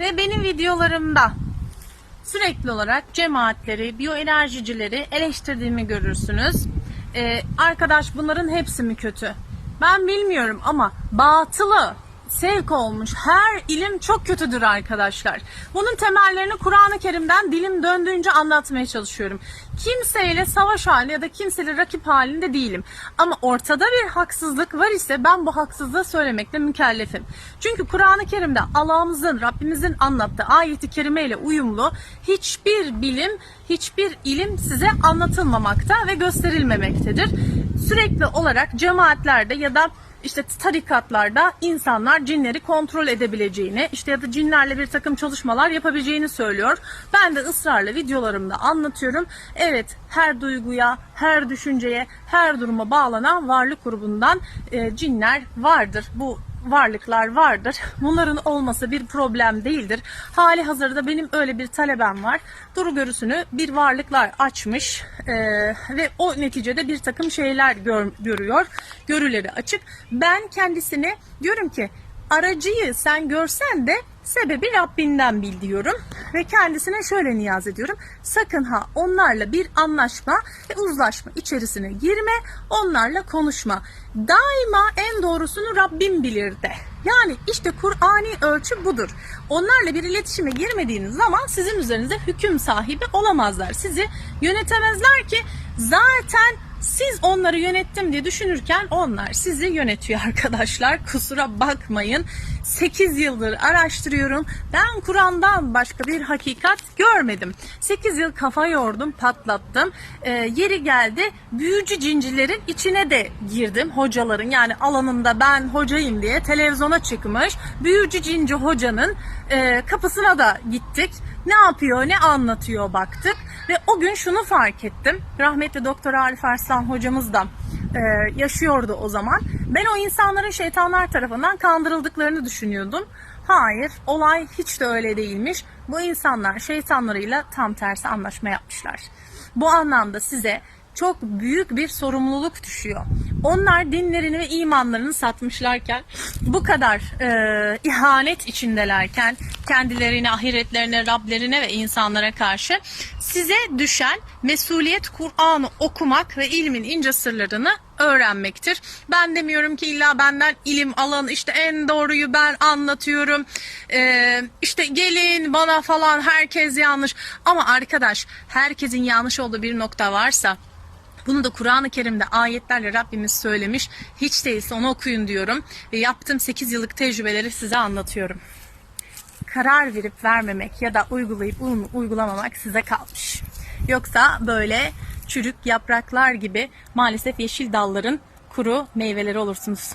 Ve benim videolarımda sürekli olarak cemaatleri, biyoenerjicileri eleştirdiğimi görürsünüz. Ee, arkadaş bunların hepsi mi kötü? Ben bilmiyorum ama batılı sevk olmuş her ilim çok kötüdür arkadaşlar. Bunun temellerini Kur'an-ı Kerim'den dilim döndüğünce anlatmaya çalışıyorum. Kimseyle savaş halinde ya da kimseyle rakip halinde değilim. Ama ortada bir haksızlık var ise ben bu haksızlığı söylemekle mükellefim. Çünkü Kur'an-ı Kerim'de Allah'ımızın, Rabbimizin anlattığı ayeti kerimeyle uyumlu hiçbir bilim, hiçbir ilim size anlatılmamakta ve gösterilmemektedir. Sürekli olarak cemaatlerde ya da işte tarikatlarda insanlar cinleri kontrol edebileceğini, işte ya da cinlerle bir takım çalışmalar yapabileceğini söylüyor. Ben de ısrarla videolarımda anlatıyorum. Evet, her duyguya, her düşünceye, her duruma bağlanan varlık grubundan e, cinler vardır. Bu varlıklar vardır. Bunların olması bir problem değildir. Hali hazırda benim öyle bir talebem var. Duru görüsünü bir varlıklar açmış e, ve o neticede bir takım şeyler gör- görüyor. Görüleri açık. Ben kendisine diyorum ki aracıyı sen görsen de sebebi Rabbinden bil diyorum. Ve kendisine şöyle niyaz ediyorum. Sakın ha onlarla bir anlaşma ve uzlaşma içerisine girme. Onlarla konuşma. Daima en doğrusunu Rabbim bilir de. Yani işte Kur'ani ölçü budur. Onlarla bir iletişime girmediğiniz zaman sizin üzerinize hüküm sahibi olamazlar. Sizi yönetemezler ki zaten siz onları yönettim diye düşünürken onlar sizi yönetiyor arkadaşlar. Kusura bakmayın. 8 yıldır araştırıyorum. Ben Kur'an'dan başka bir hakikat görmedim. 8 yıl kafa yordum, patlattım. Ee, yeri geldi büyücü cincilerin içine de girdim. Hocaların yani alanında ben hocayım diye televizyona çıkmış. Büyücü cinci hocanın e, kapısına da gittik. Ne yapıyor, ne anlatıyor baktık. Ve o gün şunu fark ettim. Rahmetli Doktor Arif Arslan hocamız da e, yaşıyordu o zaman. Ben o insanların şeytanlar tarafından kandırıldıklarını düşünüyordum. Hayır, olay hiç de öyle değilmiş. Bu insanlar şeytanlarıyla tam tersi anlaşma yapmışlar. Bu anlamda size çok büyük bir sorumluluk düşüyor. Onlar dinlerini ve imanlarını satmışlarken, bu kadar e, ihanet içindelerken, kendilerine, ahiretlerine, Rablerine ve insanlara karşı size düşen mesuliyet Kur'an'ı okumak ve ilmin ince sırlarını öğrenmektir. Ben demiyorum ki illa benden ilim alın işte en doğruyu ben anlatıyorum. Ee, işte gelin bana falan herkes yanlış. Ama arkadaş herkesin yanlış olduğu bir nokta varsa bunu da Kur'an-ı Kerim'de ayetlerle Rabbimiz söylemiş. Hiç değilse onu okuyun diyorum. Ve yaptığım 8 yıllık tecrübeleri size anlatıyorum. Karar verip vermemek ya da uygulayıp uy- uygulamamak size kalmış. Yoksa böyle çürük yapraklar gibi maalesef yeşil dalların kuru meyveleri olursunuz.